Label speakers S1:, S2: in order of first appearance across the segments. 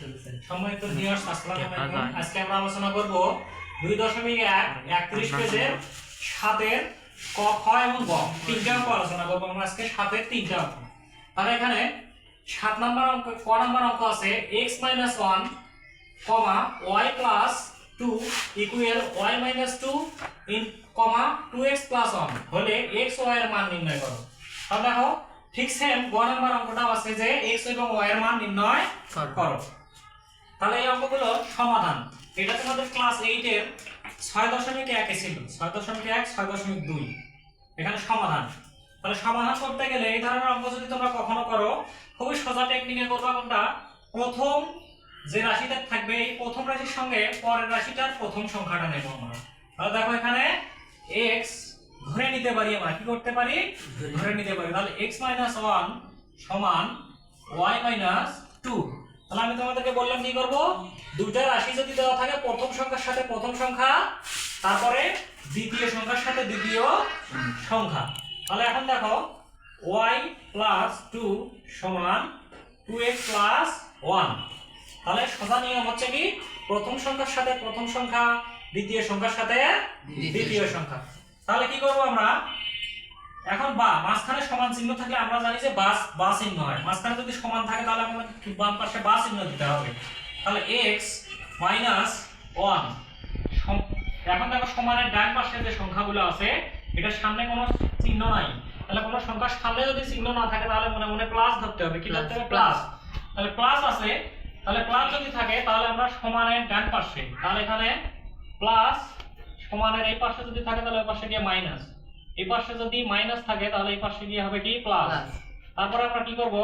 S1: সম্মানিত ভিউয়ার্স আসসালামু আলাইকুম। আজকে আমরা আলোচনা করব দুই দশমিক এক একত্রিশ পেজের সাতের ক খ এবং গ। তিনটা অঙ্ক আলোচনা করব আমরা আজকে সাতের তিনটা অঙ্ক। তাহলে এখানে সাত নম্বর অঙ্ক ক নম্বর অঙ্ক আছে minus one comma Y plus two equal Y minus two in comma two X plus one হলে এক্স ওয়াই এর মান নির্ণয় করো। তাহলে দেখো ঠিক সেম গ নম্বর অঙ্কটাও আছে যে এক্স এবং ওয়াই এর মান নির্ণয় করো। তাহলে এই অঙ্কগুলো সমাধান। এটা তোমাদের ক্লাস এইট এর ছয় দশমিক একে ছিল। ছয় দশমিক এক, ছয় দশমিক দুই। এখানে সমাধান। তাহলে সমাধান করতে গেলে এই ধরনের অঙ্ক যদি তোমরা কখনো করো, খুবই সোজা টেকনিকে করবা কোনটা? প্রথম যে রাশিটা থাকবে, এই প্রথম রাশির সঙ্গে পরের রাশিটার প্রথম সংখ্যাটা নেব আমরা। তাহলে দেখো এখানে এক্স ধরে নিতে পারি আমরা। কি করতে পারি? ধরে নিতে পারি। তাহলে এক্স মাইনাস ওয়ান সমান ওয়াই মাইনাস টু তাহলে আমি তোমাদেরকে বললাম কি করব? দুইটা রাশি যদি দেওয়া থাকে প্রথম সংখ্যার সাথে প্রথম সংখ্যা তারপরে দ্বিতীয় সংখ্যার সাথে দ্বিতীয় সংখ্যা। তাহলে এখন দেখো ওয়াই প্লাস টু সমান টু এক্স প্লাস ওয়ান তাহলে সোজা নিয়ম হচ্ছে কি? প্রথম সংখ্যার সাথে প্রথম সংখ্যা দ্বিতীয় সংখ্যার সাথে দ্বিতীয় সংখ্যা। তাহলে কি করব আমরা? এখন বা মাঝখানে সমান চিহ্ন থাকলে আমরা জানি যে বাস বা চিহ্ন হয়। মাঝখানে যদি সমান থাকে তাহলে আমাদের বাম পাশে বা চিহ্ন দিতে হবে। তাহলে x মাইনাস ওয়ান এখন দেখো সমানের ডান পাশে যে সংখ্যাগুলো আছে এটার সামনে কোনো চিহ্ন নাই। তাহলে কোনো সংখ্যার সামনে যদি চিহ্ন না থাকে তাহলে মনে মনে প্লাস ধরতে হবে। কি ধরতে হবে? প্লাস তাহলে প্লাস আছে। তাহলে প্লাস যদি থাকে তাহলে আমরা সমানের ডান পাশে তাহলে এখানে প্লাস সমানের এই পাশে যদি থাকে তাহলে ওই পাশে গিয়ে মাইনাস এই পাশে যদি মাইনাস থাকে তাহলে এই পাশে গিয়ে হবে কি? প্লাস তারপরে আমরা কি করব?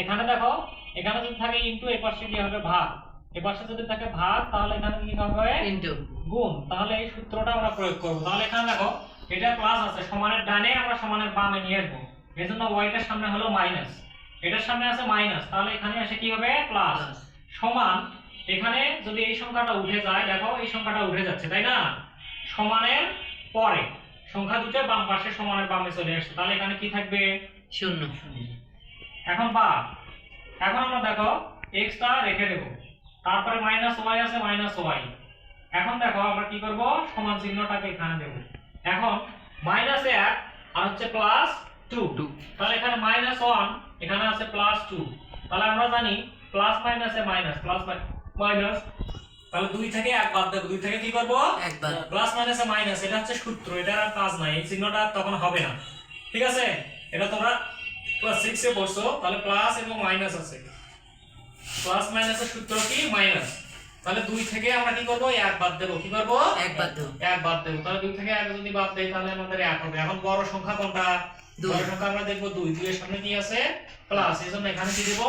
S1: এখানে দেখো এখানে যদি থাকে ইনটু এই পাশে গিয়ে হবে ভাগ। এই পাশে যদি থাকে ভাগ তাহলে এখানে কি হবে?
S2: ইন্টু
S1: গুণ। তাহলে এই সূত্রটা আমরা প্রয়োগ করব। তাহলে এখানে দেখো এটা প্লাস আছে। সমানের ডানে আমরা সমানের বামে নিয়ে আসব। এই জন্য ওয়াইটার সামনে হলো মাইনাস এটার সামনে আছে মাইনাস তাহলে এখানে এসে কি হবে? প্লাস সমান এখানে যদি এই সংখ্যাটা উঠে যায় দেখো এই সংখ্যাটা উঠে যাচ্ছে তাই না? সমানের পরে। সংখ্যা দুটো বাম পাশে সমানের বামে চলে আসছে। তাহলে এখানে কি থাকবে?
S2: শূন্য।
S1: এখন বা এখন আমরা দেখো এক্সটা রেখে দেবো। তারপরে মাইনাস ওয়াই আছে মাইনাস ওয়াই এখন দেখো আমরা কি করব? সমান চিহ্নটাকে এখানে দেব। এখন মাইনাস এক আর হচ্ছে প্লাস টু. তাহলে এখানে মাইনাস ওয়ান এখানে আছে প্লাস টু তাহলে আমরা জানি প্লাস মাইনাসে মাইনাস প্লাস মাইনাস তাহলে দুই থেকে এক বাদ দেবো দুই থেকে কি করব?
S2: একবার
S1: প্লাস মাইনাসে মাইনাস এটা হচ্ছে সূত্র এটার আর কাজ নাই এই চিহ্নটা তখন হবে না। ঠিক আছে? এটা তোমরা ক্লাস সিক্সে পড়ছো তাহলে প্লাস এবং মাইনাস আছে। প্লাস মাইনাসের সূত্র কি? মাইনাস তাহলে দুই থেকে আমরা কি করব? এক বাদ দেবো কি করব?
S2: একবার দেবো।
S1: এক বাদ দেবো। তাহলে দুই থেকে এক যদি বাদ দেই তাহলে আমাদের এক হবে। এখন বড় সংখ্যা কোনটা?
S2: দুই।
S1: বড় সংখ্যা আমরা দেখব দুই। দুইয়ের সামনে কি আছে? প্লাস এই জন্য এখানে কি দেবো?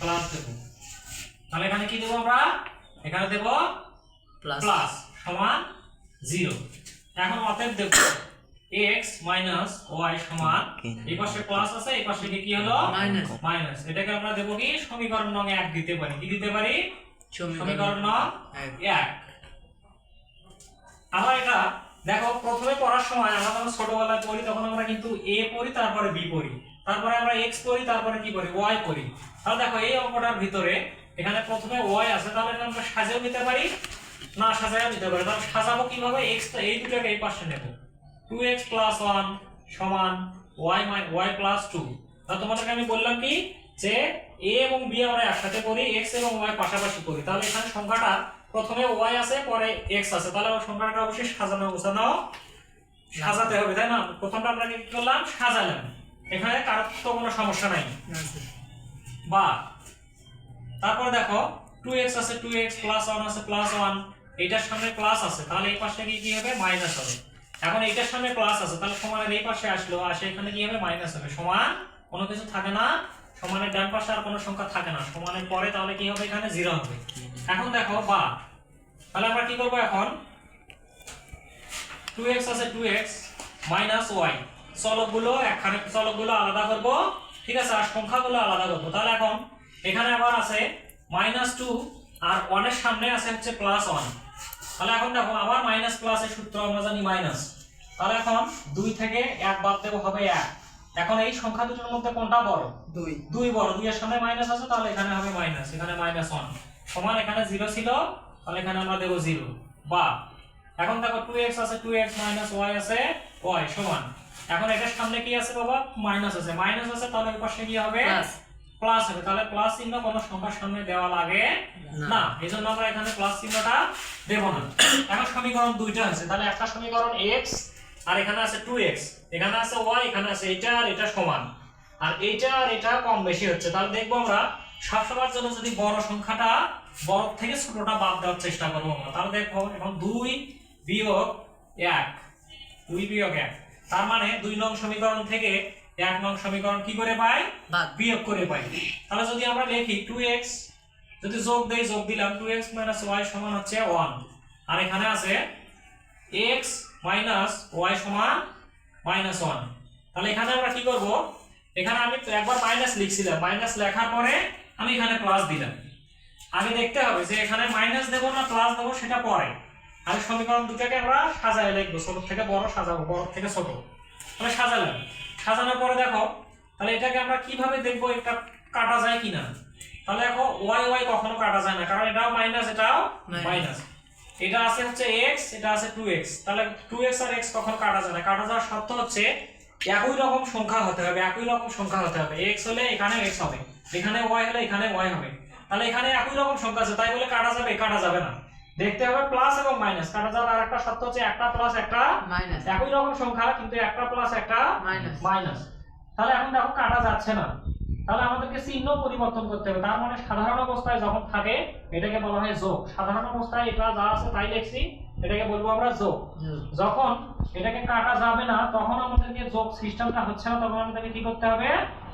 S1: প্লাস দেবো। তাহলে এখানে কি দেবো আমরা? এখানে দেবো
S2: প্লাস।
S1: প্লাস সমান জিরো। এখন অতএব দেখো x মাইনাস y সমান। এই পাশে প্লাস আছে এই পাশে কি কি হলো?
S2: মাইনাস।
S1: মাইনাস। এটাকে আমরা দেবো কি? সমীকরণ নং এক দিতে পারি। কি দিতে পারি? সমীকরণ নং
S2: এক।
S1: আবার এটা দেখো প্রথমে পড়ার সময় আমরা যখন ছোটবেলায় পড়ি তখন আমরা কিন্তু a পড়ি তারপরে b পড়ি। তারপরে আমরা x পড়ি তারপরে কি পড়ি? y পড়ি। তাহলে দেখো এই অঙ্কটার ভিতরে এখানে প্রথমে ওয়াই আছে তাহলে আমরা সাজিয়েও নিতে পারি? না সাজায়ও নিতে পারি। তাহলে সাজাবো কীভাবে? x টা এই দুটাকে এই পাশে নেব। 2x 1 সমান y মাই y 2 তাহলে তোমাদেরকে আমি বললাম কি? যে a এবং b আমরা একসাথে করি x এবং y পাশাপাশি করি। তাহলে এখানে সংখ্যাটা প্রথমে y আছে পরে x আছে। তাহলে সংখ্যাটা অবশ্যই সাজানো গোছানো সাজাতে হবে তাই না? প্রথমটা আমরা কি করলাম? সাজালাম। এখানে কারোর তো কোনো সমস্যা নাই। বা তারপরে দেখো 2x আছে 2x প্লাস 1 আছে প্লাস 1 এইটার সামনে প্লাস আছে, তাহলে এই পাশে কি হবে? মাইনাস হবে। এখন এইটার সামনে প্লাস আছে, তাহলে সমানের এই পাশে আসলো আসে এখানে কি হবে মাইনাস হবে। সমান কোনো কিছু থাকে না, সমানের ডান পাশে আর কোনো সংখ্যা থাকে না। সমানের পরে তাহলে কি হবে? এখানে জিরো হবে। এখন দেখো, বা। তাহলে আমরা কি করব এখন? 2x আছে 2x মাইনাস y চলকগুলো একখানে, চলকগুলো আলাদা করব, ঠিক আছে? আর সংখ্যাগুলো আলাদা করব। তাহলে এখন এখানে আবার আছে মাইনাস টু আর ওয়ানের সামনে আছে হচ্ছে প্লাস ওয়ান তাহলে এখন দেখো আবার মাইনাস প্লাসের সূত্র আমরা জানি মাইনাস তাহলে এখন দুই থেকে এক বাদ দেবো হবে এক। এখন এই সংখ্যা দুটোর মধ্যে কোনটা বড়?
S3: দুই।
S1: দুই বড়। দুইয়ের সামনে মাইনাস আছে তাহলে এখানে হবে মাইনাস এখানে মাইনাস ওয়ান সমান এখানে জিরো ছিল তাহলে এখানে আমরা দেবো জিরো বা এখন দেখো টু এক্স আছে টু এক্স মাইনাস ওয়াই আছে ওয়াই সমান। এখন এটার সামনে কি আছে বাবা? মাইনাস আছে। মাইনাস আছে তাহলে ওই পাশে কি হবে?
S2: প্লাস
S1: হবে তাহলে প্লাস চিহ্ন কোনো সংখ্যার সামনে দেওয়া লাগে
S2: না।
S1: এই জন্য আমরা এখানে প্লাস চিহ্নটা দেব না। এখন সমীকরণ দুইটা আছে তাহলে একটা সমীকরণ x আর এখানে আছে 2x এখানে আছে y এখানে আছে এটা আর এটা সমান। আর এইটা আর এটা কম বেশি হচ্ছে তাহলে দেখব আমরা সবসময়ের জন্য যদি বড় সংখ্যাটা বড় থেকে ছোটটা বাদ দেওয়ার চেষ্টা করব আমরা তাহলে দেখব এখন দুই বিয়োগ এক দুই বিয়োগ এক। তার মানে দুই নং সমীকরণ থেকে এক নং সমীকরণ কি করে পাই? বিয়োগ করে পাই। তাহলে যদি আমরা লিখি 2x যদি যোগ দেই যোগ দিলাম 2x y সমান হচ্ছে 1 আর এখানে আছে x y সমান মাইনাস 1 তাহলে এখানে আমরা কি করব? এখানে আমি তো একবার মাইনাস লিখছিলাম। মাইনাস লেখার পরে আমি এখানে প্লাস দিলাম। আগে দেখতে হবে যে এখানে মাইনাস দেবো না প্লাস দেবো সেটা পরে। আমি সমীকরণ দুটাকে আমরা সাজায় লিখব ছোট থেকে বড় সাজাবো বড় থেকে ছোট। তাহলে সাজালাম। সাজানোর পরে দেখো তাহলে এটাকে আমরা কীভাবে দেখব এটা কাটা যায় কিনা? তাহলে দেখো ওয়াই ওয়াই কখনো কাটা যায় না কারণ এটাও মাইনাস এটাও মাইনাস এটা আছে হচ্ছে এক্স এটা আছে টু এক্স তাহলে টু এক্স আর এক্স কখনো কাটা যায় না। কাটা যাওয়ার শর্ত হচ্ছে একই রকম সংখ্যা হতে হবে একই রকম সংখ্যা হতে হবে। এক্স হলে এখানে এক্স হবে এখানে ওয়াই হলে এখানে ওয়াই হবে। তাহলে এখানে একই রকম সংখ্যা আছে তাই বলে কাটা যাবে কাটা যাবে না। দেখতে হবে প্লাস এবং মাইনাস কাটা যাওয়ার আর একটা শর্ত হচ্ছে একটা প্লাস একটা
S2: মাইনাস
S1: একই রকম সংখ্যা কিন্তু একটা প্লাস একটা
S2: মাইনাস
S1: মাইনাস তাহলে এখন দেখো কাটা যাচ্ছে না। তাহলে আমাদেরকে চিহ্ন পরিবর্তন করতে হবে। তার মানে সাধারণ অবস্থায় যখন থাকে এটাকে বলা হয় যোগ। সাধারণ অবস্থায় এটা যা আছে তাই লিখছি এটাকে বলব আমরা যোগ। যখন এটাকে কাটা যাবে না তখন আমাদেরকে যোগ সিস্টেমটা হচ্ছে না তখন আমাদেরকে কি করতে হবে?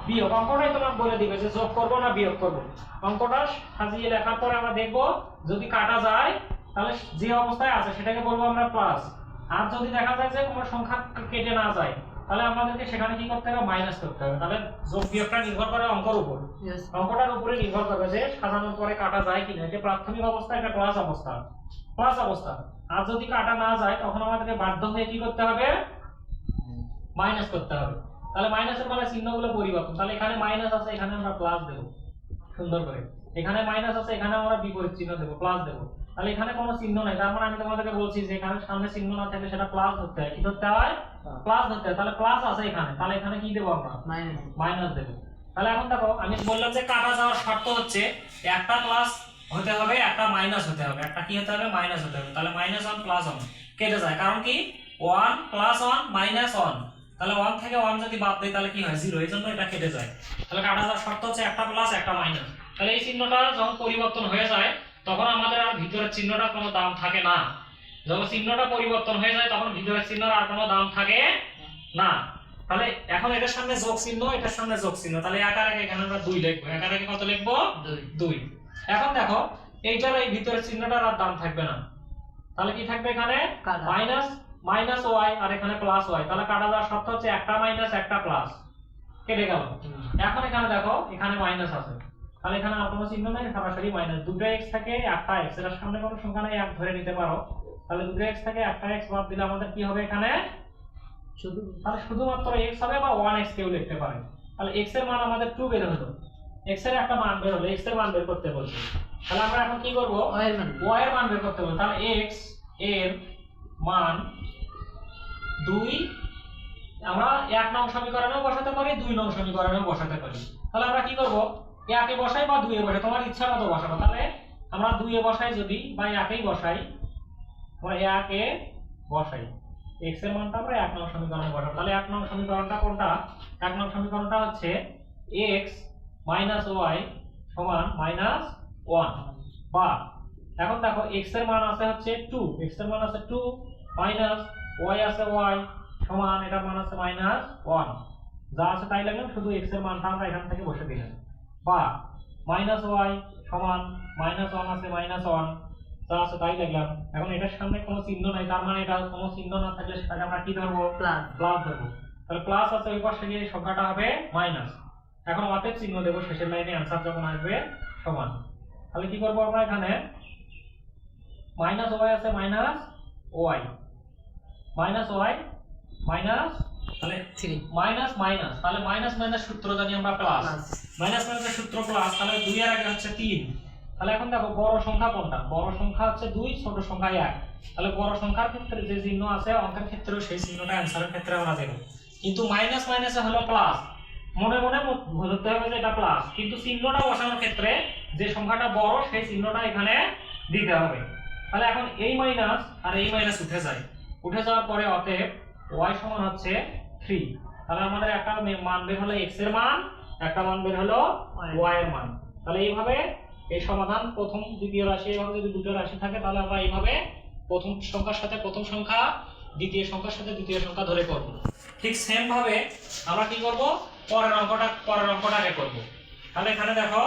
S1: বিয়োগ অঙ্কটাই তোমার বলে দিবে যে যোগ করব না বিয়োগ করব। অঙ্কটা সাজিয়ে লেখার পরে আমরা দেখব যদি কাটা যায় তাহলে যে অবস্থায় আছে সেটাকে বলব আমরা প্লাস আর যদি দেখা যায় যে কোনো সংখ্যা কেটে না যায় তাহলে আমাদেরকে সেখানে কি করতে হবে? মাইনাস করতে হবে। তাহলে যোগ বিয়োগটা নির্ভর করে অঙ্কর উপর। অঙ্কটার উপরে নির্ভর করবে যে সাজানোর পরে কাটা যায় কিনা। এটা প্রাথমিক অবস্থা এটা ক্লাস অবস্থা। প্লাস অবস্থা। আর যদি কাটা না যায় তখন আমাদেরকে বাধ্য হয়ে কি করতে হবে? মাইনাস করতে হবে। তাহলে মাইনাসের বেলা চিহ্নগুলো পরিবর্তন। তাহলে এখানে মাইনাস আছে এখানে আমরা প্লাস দেবো। সুন্দর করে। এখানে মাইনাস আছে এখানে আমরা বিপরীত চিহ্ন দেবো প্লাস দেবো। তাহলে এখানে কোনো চিহ্ন নাই। তার মানে আমি তোমাদেরকে বলছি যে এখানে সামনে চিহ্ন না থাকলে সেটা প্লাস ধরতে হয়। কি ধরতে হয়? প্লাস ধরতে হয়। তাহলে প্লাস আছে এখানে। তাহলে এখানে কি দেবো আমরা?
S2: মাইনাস
S1: মাইনাস দেবো। তাহলে এখন দেখো আমি বললাম যে কাটা যাওয়ার শর্ত হচ্ছে একটা প্লাস হতে হবে একটা মাইনাস হতে হবে। একটা কি হতে হবে? মাইনাস হতে হবে। তাহলে মাইনাস ওয়ান প্লাস ওয়ান কেটে যায়। কারণ কি? One plus one minus one তাহলে ওয়ান থেকে ওয়ান যদি বাদ দেয় তাহলে কি হয়? জিরো এই জন্য এটা কেটে যায়। তাহলে কাটা যাওয়ার শর্ত হচ্ছে একটা প্লাস একটা মাইনাস তাহলে এই চিহ্নটা যখন পরিবর্তন হয়ে যায় তখন আমাদের আর ভিতরের চিহ্নটা কোনো দাম থাকে না। যখন চিহ্নটা পরিবর্তন হয়ে যায় তখন ভিতরের চিহ্নর আর কোনো দাম থাকে না। তাহলে এখন এটার সামনে যোগ চিহ্ন এটার সামনে যোগ চিহ্ন। তাহলে একার আগে এখানে আমরা দুই লিখব। একার আগে কত লিখব?
S2: দুই।
S1: দুই। এখন দেখো এইটার এই ভিতরের চিহ্নটার আর দাম থাকবে না। তাহলে কি থাকবে এখানে? মাইনাস মাইনাস ওয়াই আর এখানে প্লাস ওয়াই। তাহলে কাটা যাওয়ার শর্ত হচ্ছে একটা মাইনাস একটা প্লাস। কেটে গেল। এখন এখানে দেখো এখানে মাইনাস আছে। তাহলে এখানে আর কোনো চিহ্ন নেই সরাসরি মাইনাস। দুটো এক্স থাকে একটা এক্স এটার সামনে কোনো সংখ্যা নেই এক ধরে নিতে পারো। তাহলে দুটো এক্স থেকে একটা এক্স বাদ দিলে আমাদের কি হবে এখানে?
S2: শুধু
S1: তাহলে শুধুমাত্র এক্স হবে বা ওয়ান এক্স কেউ লিখতে পারে। তাহলে এক্সের মান আমাদের টু বের হলো। এক্সের একটা মান বের হলো এক্সের মান বের করতে বলছে। তাহলে আমরা এখন কি করব? ওয়াই এর মান বের করতে বলছে তাহলে এক্সের মান দুই, আমরা এক নং সমীকরণেও বসাতে পারি, দুই নং সমীকরণেও বসাতে পারি। তাহলে আমরা কি করব? একে বসাই বা দুইয়ে বসাই, তোমার ইচ্ছা মতো বসাবো তাহলে আমরা দুইয়ে বসাই যদি বা একেই বসাই, আমরা একে বসাই। এক্সের মানটা আমরা এক নং সমীকরণে বসাবো। তাহলে এক নং সমীকরণটা কোনটা? এক নং সমীকরণটা হচ্ছে এক্স মাইনাস ওয়াই সমান মাইনাস ওয়ান বা এখন দেখো এক্সের মান আছে হচ্ছে টু এক্সের মান আছে টু মাইনাস ওয়াই আছে ওয়াই সমান এটার মান আছে মাইনাস ওয়ান যা আছে তাই লাগলাম শুধু এক্সের মানটা আমরা এখান থেকে বসে দিলাম। বা মাইনাস ওয়াই সমান মাইনাস ওয়ান আছে মাইনাস ওয়ান যা আছে তাই লিখলাম এখন এটার সামনে কোনো চিহ্ন নাই তার মানে এটা কোনো চিহ্ন না থাকলে সেটাকে আমরা কি ধরবো?
S2: প্লাস
S1: প্লাস ধরবো। তাহলে প্লাস আছে ওই পাশে গিয়ে সংখ্যাটা হবে মাইনাস এখন অতএব চিহ্ন দেবো শেষের লাইনে অ্যান্সার যখন আসবে সমান। তাহলে কি করব আমরা এখানে? মাইনাস ওয়াই আছে minus Y minus Y minus তাহলে
S2: থ্রি।
S1: মাইনাস মাইনাস তাহলে মাইনাস মাইনাস সূত্র জানি আমরা প্লাস মাইনাস মাইনাসের সূত্র প্লাস তাহলে দুই এর আগে হচ্ছে তিন। তাহলে এখন দেখো বড় সংখ্যা কোনটা? বড় সংখ্যা হচ্ছে দুই ছোট সংখ্যা এক। তাহলে বড় সংখ্যার ক্ষেত্রে যে চিহ্ন আছে অঙ্কের ক্ষেত্রেও সেই চিহ্নটা অ্যান্সারের ক্ষেত্রে আমরা দেবো কিন্তু মাইনাস মাইনাসে হলো প্লাস মনে মনে ধরতে হবে যে এটা প্লাস কিন্তু চিহ্নটা বসানোর ক্ষেত্রে যে সংখ্যাটা বড় সেই চিহ্নটা এখানে দিতে হবে। তাহলে এখন এই মাইনাস আর এই মাইনাস উঠে যায়। উঠে যাওয়ার পরে অতএব y সমান হচ্ছে 3 তাহলে আমাদের একটা মান বের হলো x এর মান একটা মান বের হলো y এর মান। তাহলে এইভাবে এই সমাধান প্রথম দ্বিতীয় রাশি এইভাবে যদি দুটো রাশি থাকে তাহলে আমরা এইভাবে প্রথম সংখ্যার সাথে প্রথম সংখ্যা দ্বিতীয় সংখ্যার সাথে দ্বিতীয় সংখ্যা ধরে করব। ঠিক সেম ভাবে আমরা কি করব? পরের অঙ্কটা পরের অঙ্কটাকে করব। তাহলে এখানে দেখো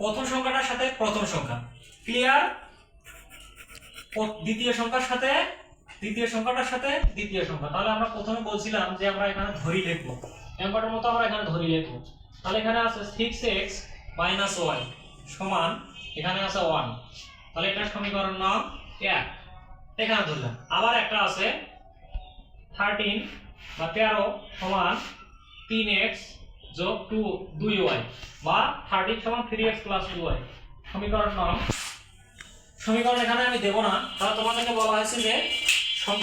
S1: প্রথম সংখ্যাটার সাথে প্রথম সংখ্যা। ক্লিয়ার দ্বিতীয় সংখ্যার সাথে, দ্বিতীয় সংখ্যাটার সাথে দ্বিতীয় সংখ্যা। তাহলে আমরা প্রথমে বলছিলাম যে আমরা এখানে ধরি লিখব। অঙ্কটার মতো আমরা এখানে ধরি লিখব। তাহলে এখানে আছে সিক্স এক্স মাইনাস ওয়াই সমান, এখানে আছে ওয়ান তাহলে এটা সমীকরণ নাম এক। এখানে ধরলাম। আবার একটা আছে থার্টিন বা তেরো সমান তিন এক্স যোগ টু দুই ওয়াই বা থার্টিন সমান three X plus two Y সমীকরণ নাম সমীকরণ এখানে আমি দেবো না। তাহলে তোমাদেরকে বলা হয়েছে যে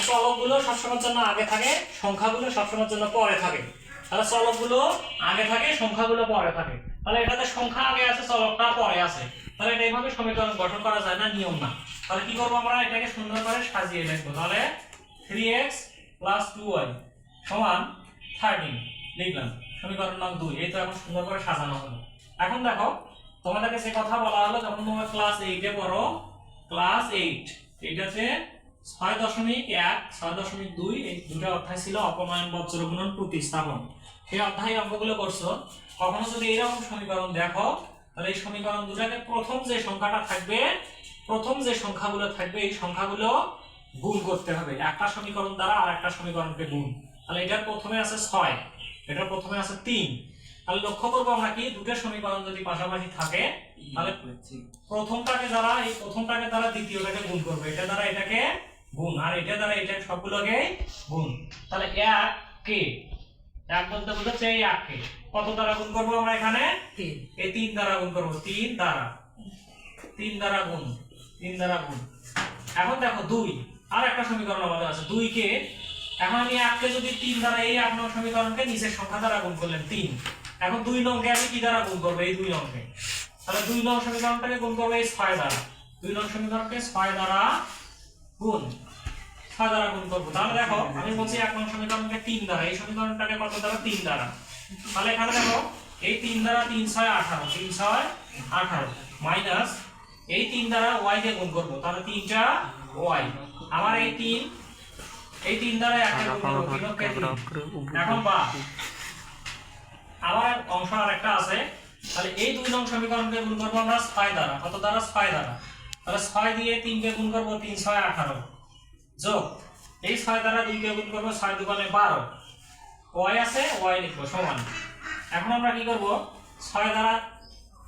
S1: চলকগুলো সবসময়ের জন্য আগে থাকে, সংখ্যাগুলো সবসময়ের জন্য পরে থাকে। তাহলে চলকগুলো আগে থাকে, সংখ্যাগুলো পরে থাকে। তাহলে এটাতে সংখ্যা আগে আছে, চলকটা পরে আছে। তাহলে এটা এইভাবে সমীকরণ গঠন করা যায় না, নিয়ম না। তাহলে কি করব আমরা? এটাকে সুন্দর করে সাজিয়ে লিখব তাহলে three X plus two Y সমান থার্টিন লিখলাম, সমীকরণ নাম দুই। এই তো এখন সুন্দর করে সাজানো হলো। এখন দেখো, তোমাদেরকে সে কথা বলা হলো, যখন তোমরা ক্লাস এইটে পড়ো ক্লাস এইট এইটাতে ছয় দশমিক এক, ছয় দশমিক দুই, এই দুটো অধ্যায় ছিল অপনয়ন বজ্র গুণন প্রতিস্থাপন। সেই অধ্যায় অঙ্কগুলো করছ। কখনো যদি এইরকম সমীকরণ দেখো, তাহলে এই সমীকরণ দুটাকে প্রথম যে সংখ্যাটা থাকবে, প্রথম যে সংখ্যাগুলো থাকবে, এই সংখ্যাগুলো গুণ করতে হবে। একটা সমীকরণ দ্বারা আর একটা সমীকরণকে গুণ। তাহলে এটার প্রথমে আছে ছয়, এটার প্রথমে আছে তিন। তাহলে লক্ষ্য করব আমরা কি? দুটো সমীকরণ যদি পাশাপাশি থাকে তাহলে প্রথমটাকে দ্বারা এই প্রথমটাকে দ্বারা দ্বিতীয়টাকে গুণ করবে। এটা দ্বারা এটাকে গুণ আর এটা দ্বারা এটা সবগুলোকে গুণ। তাহলে এক কে? এক বলতে বোঝাচ্ছে এই এক কে। কত দ্বারা গুণ করব আমরা এখানে? এই তিন দ্বারা গুণ করব। তিন দ্বারা। তিন দ্বারা গুণ তিন দ্বারা গুণ। এখন দেখো দুই। আর একটা সমীকরণ আমাদের আছে দুই কে। এখন আমি এককে যদি তিন দ্বারা এই নং সমীকরণকে নিচের সংখ্যা দ্বারা গুণ করলেন তিন। এখন দুই নংকে আমি কি দ্বারা গুণ করব এই দুই নংকে তাহলে দুই নং সমীকরণটাকে গুণ করব এই ছয় দ্বারা দুই নং সমীকরণকে ছয় দ্বারা গুণ ছয় দ্বারা গুণ করব তাহলে দেখো আমি বলছি এক নং সমীকরণকে তিন দ্বারা এই সমীকরণটাকে কত দ্বারা তিন দ্বারা তাহলে এখানে দেখো এই তিন দ্বারা তিন ছয় আঠারো তিন ছয় আঠারো মাইনাস এই তিন দ্বারা ওয়াই কে গুণ করব তাহলে তিনটা ওয়াই আমার এই তিন এই তিন দ্বারা একটা গুণ করব এখন বা আবার অংশ আর একটা আছে। তাহলে এই দুই নং সমীকরণকে গুণ করব আমরা ছয় দ্বারা। কত দ্বারা? ছয় দ্বারা। তাহলে ছয় দিয়ে তিনকে গুণ করব তিন, ছয়, আঠারো। যোগ। এই ছয় দ্বারা দুইকে গুণ করব ছয় দুগুণে বারো। ওয়াই আছে, ওয়াই লিখব সমান। এখন আমরা কি করব? ছয় দ্বারা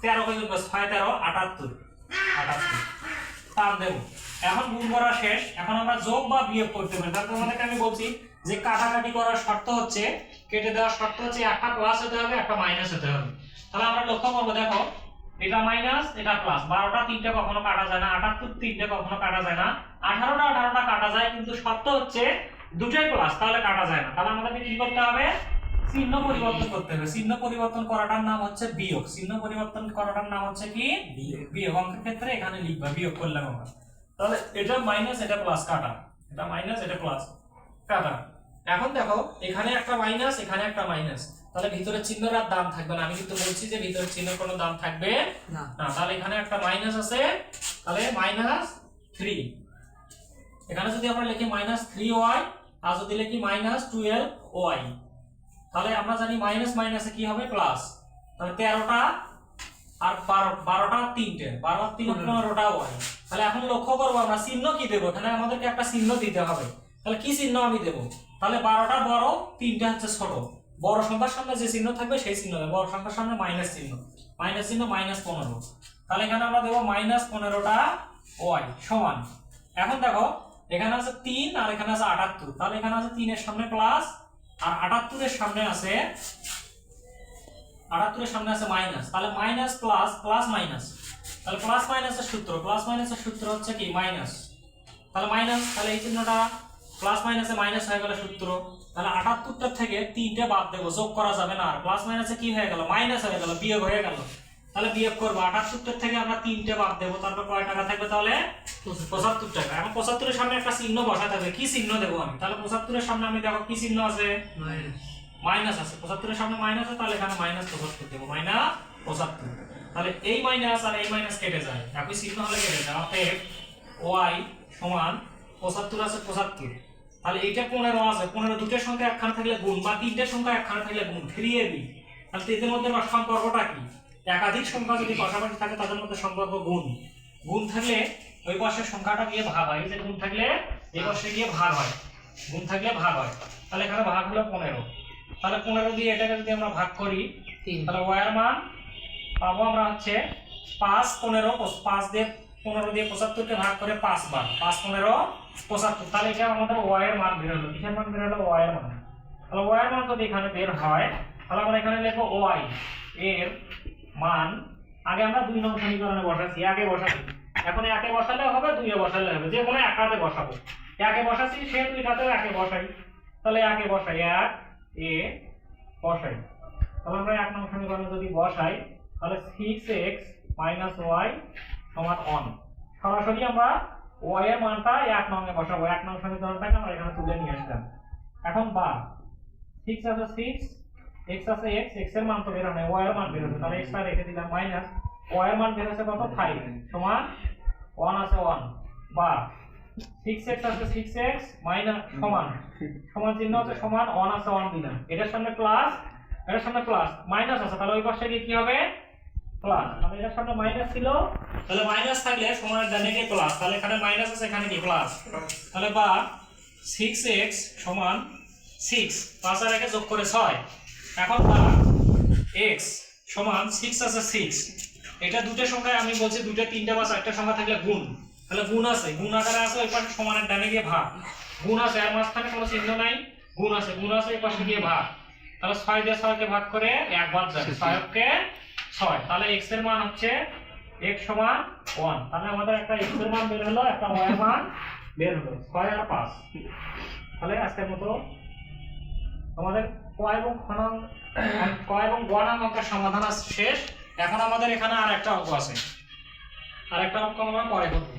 S1: তেরো কে গুণ করব ছয়, তেরো, আটাত্তর। আটাত্তর। টান দেবো। এখন গুণ করা শেষ। এখন আমরা যোগ বা বিয়োগ করতে পারি। তাহলে তোমাদেরকে আমি বলছি যে কাটাকাটি করার শর্ত হচ্ছে, কেটে দেওয়ার শর্ত হচ্ছে একটা প্লাস হতে হবে, একটা মাইনাস হতে হবে। তাহলে আমরা লক্ষ্য করব, দেখো, এটা মাইনাস এটা প্লাস বারোটা, তিনটে কখনো কাটা যায় না আটাত্তর তিনটে কখনো কাটা যায় না। আঠারোটা আঠারোটা কাটা যায়, কিন্তু শর্ত হচ্ছে দুটোই প্লাস তাহলে কাটা যায় না। তাহলে আমাদেরকে কি করতে হবে? চিহ্ন পরিবর্তন করতে হবে। চিহ্ন পরিবর্তন করাটার নাম হচ্ছে বিয়োগ। চিহ্ন পরিবর্তন করাটার নাম হচ্ছে কি? বিয়োগ। অঙ্কের ক্ষেত্রে এখানে লিখবা, বিয়োগ করলাম আমরা। তাহলে এটা মাইনাস এটা প্লাস কাটা। এটা মাইনাস এটা প্লাস কাটা। এখন দেখো এখানে একটা মাইনাস এখানে একটা মাইনাস তাহলে ভিতরের চিহ্নর আর দাম থাকবে না। আমি কিন্তু বলছি যে ভিতরের চিহ্নের কোনো দাম থাকবে
S2: না।
S1: তাহলে এখানে একটা মাইনাস আছে। তাহলে মাইনাস থ্রি এখানে যদি আমরা লিখি মাইনাস থ্রি ওয়াই আর যদি লিখি মাইনাস টুয়েলভ ওয়াই তাহলে আমরা জানি মাইনাস মাইনাসে কি হবে? প্লাস তাহলে তেরোটা আর বারো বারোটা তিনটে। বারো তিন পনেরোটা ওয়াই তাহলে এখন লক্ষ্য করব আমরা চিহ্ন কি দেবো? এখানে আমাদেরকে একটা চিহ্ন দিতে হবে। তাহলে কি চিহ্ন আমি দেবো? তাহলে বারোটা বড়, তিনটা হচ্ছে ছোট। বড় সংখ্যার সামনে যে চিহ্ন থাকবে, সেই চিহ্ন দেবো বড় সংখ্যার সামনে মাইনাস চিহ্ন মাইনাস চিহ্ন মাইনাস পনেরো। তাহলে এখানে আমরা দেবো মাইনাস পনেরোটা ওয়াই সমান। এখন দেখো, এখানে আছে তিন আর এখানে আছে আটাত্তর। তাহলে এখানে আছে তিনের সামনে প্লাস আর আটাত্তরের সামনে আছে, আটাত্তরের সামনে আছে মাইনাস তাহলে মাইনাস প্লাস প্লাস মাইনাস তাহলে প্লাস মাইনাসের সূত্র প্লাস মাইনাসের সূত্র হচ্ছে কি? মাইনাস তাহলে মাইনাস তাহলে এই চিহ্নটা প্লাস মাইনাসে মাইনাস হয়ে গেল সূত্র। তাহলে আটাত্তরটার থেকে তিনটে বাদ দেবো যোগ করা যাবে না আর। প্লাস মাইনাসে কি হয়ে গেল? মাইনাস হয়ে গেল বিয়োগ হয়ে গেল। তাহলে বিয়োগ করব। আটাত্তরটার থেকে আমরা তিনটে বাদ দেবো। তারপর কয় টাকা থাকবে তাহলে? পঁচাত্তর। টাকা। এখন পঁচাত্তরের সামনে একটা চিহ্ন বসাতে হবে। কি চিহ্ন দেবো আমি? তাহলে পঁচাত্তরের সামনে আমি দেখো কি চিহ্ন আছে?
S2: মাইনাস
S1: মাইনাস আছে। পঁচাত্তরের সামনে মাইনাস আছে তাহলে এখানে মাইনাস পঁচাত্তর দেবো। মাইনাস পঁচাত্তর। তাহলে এই মাইনাস আর এই মাইনাস কেটে যায়। একই চিহ্ন হলে কেটে যায়। অতএব ওয়াই সমান পঁচাত্তর আছে পঁচাত্তর। তাহলে এইটা পনেরো আছে পনেরো দুটোর সংখ্যা একখানে থাকলে গুণ বা তিনটের সংখ্যা একখানে থাকলে গুণ ফিরিয়ে দিই তাহলে এদের মধ্যে সম্পর্কটা কি? একাধিক সংখ্যা যদি পাশাপাশি থাকে তাদের মধ্যে সম্পর্ক গুণ। গুণ থাকলে ওই পাশের সংখ্যাটা গিয়ে ভাগ হয় যে গুণ থাকলে এই পাশে গিয়ে ভাগ হয়। গুণ থাকলে ভাগ হয়। তাহলে এখানে ভাগ হলো পনেরো তাহলে পনেরো দিয়ে এটাকে যদি আমরা ভাগ করি তাহলে ওয়ার মান পাবো আমরা হচ্ছে পাঁচ পনেরো পাঁচ দিয়ে পনেরো দিয়ে পঁচাত্তরকে ভাগ করে পাঁচ বার। পাঁচ পনেরো, পঁচাত্তর। তাহলে এটা আমাদের ওয়াইয়ের মান বের হলো। কিসের মান বের হলো? ওয়াইয়ের মান। তাহলে ওয়াইয়ের মান যদি এখানে বের হয়, তাহলে আমরা এখানে লিখব ওয়াই এর মান। আগে আমরা দুই নং সমীকরণে বসাচ্ছি। আগে বসাচ্ছি। এখন একে বসালে হবে দুইয়ে বসালে হবে। যে কোনো একটাতে বসাবো। একে বসাচ্ছি, সে দুইটাতেও একে বসাই। তাহলে একে বসাই। এক, এ বসাই। তাহলে আমরা এক নং সমীকরণে যদি বসাই, তাহলে সিক্স এক্স মাইনাস ওয়াই সমান অন সরাসরি আমরা ওয়াই এর মানটা এক নং এ বসাবো। এক নং সমীকরণটাকে আমরা এখানে তুলে নিয়ে আসলাম। এখন বা সিক্স আছে সিক্স এক্স আছে এক্স এক্সের মান তো বের হয় ওয়াই এর মান বের হচ্ছে। তাহলে এক্সটা রেখে দিলাম মাইনাস ওয়াই এর মান বের হচ্ছে কত? ফাইভ সমান ওয়ান আছে ওয়ান বা সিক্স এক্স আছে সিক্স এক্স মাইনাস সমান। সমান চিহ্ন আছে সমান ওয়ান আছে ওয়ান দিলাম। এটার সামনে প্লাস এটার সামনে প্লাস মাইনাস আছে। তাহলে ওই পাশে গিয়ে কি হবে? প্লাস তাহলে এটার সামনে মাইনাস ছিল। তাহলে মাইনাস থাকলে সমানের ডানে গিয়ে প্লাস তাহলে এখানে মাইনাস আছে, এখানে কি প্লাস তাহলে বা সিক্স এক্স সমান সিক্স পাঁচ আর একে যোগ করে ছয়। এখন বা সমান সিক্স আছে সিক্স এটা দুটো সংখ্যায় আমি বলছি দুটো, তিনটা বা চারটা সংখ্যা থাকলে গুণ। তাহলে গুণ আছে। গুণ আকারে আছে, ওই পাশে সমানের ডানে গিয়ে ভাগ। গুণ আছে আর মাঝখানে, কোনো চিহ্ন নাই। গুণ আছে গুণ আছে, ওই পাশে গিয়ে ভাগ। তাহলে ছয় দিয়ে ছয়কে ভাগ করে এক বাদ যাবে ছয়কে ছয়। তাহলে এক্সের মান হচ্ছে x সমান ওয়ান তাহলে আমাদের একটা x এর মান বের হলো, একটা y এর মান বের হলো। ছয় আর পাঁচ। তাহলে আজকের মতো আমাদের ক এবং খ নং, ক এবং গ নং অঙ্কের সমাধান শেষ। এখন আমাদের এখানে আর একটা অঙ্ক আছে। আর একটা অঙ্ক আমরা পরে করব।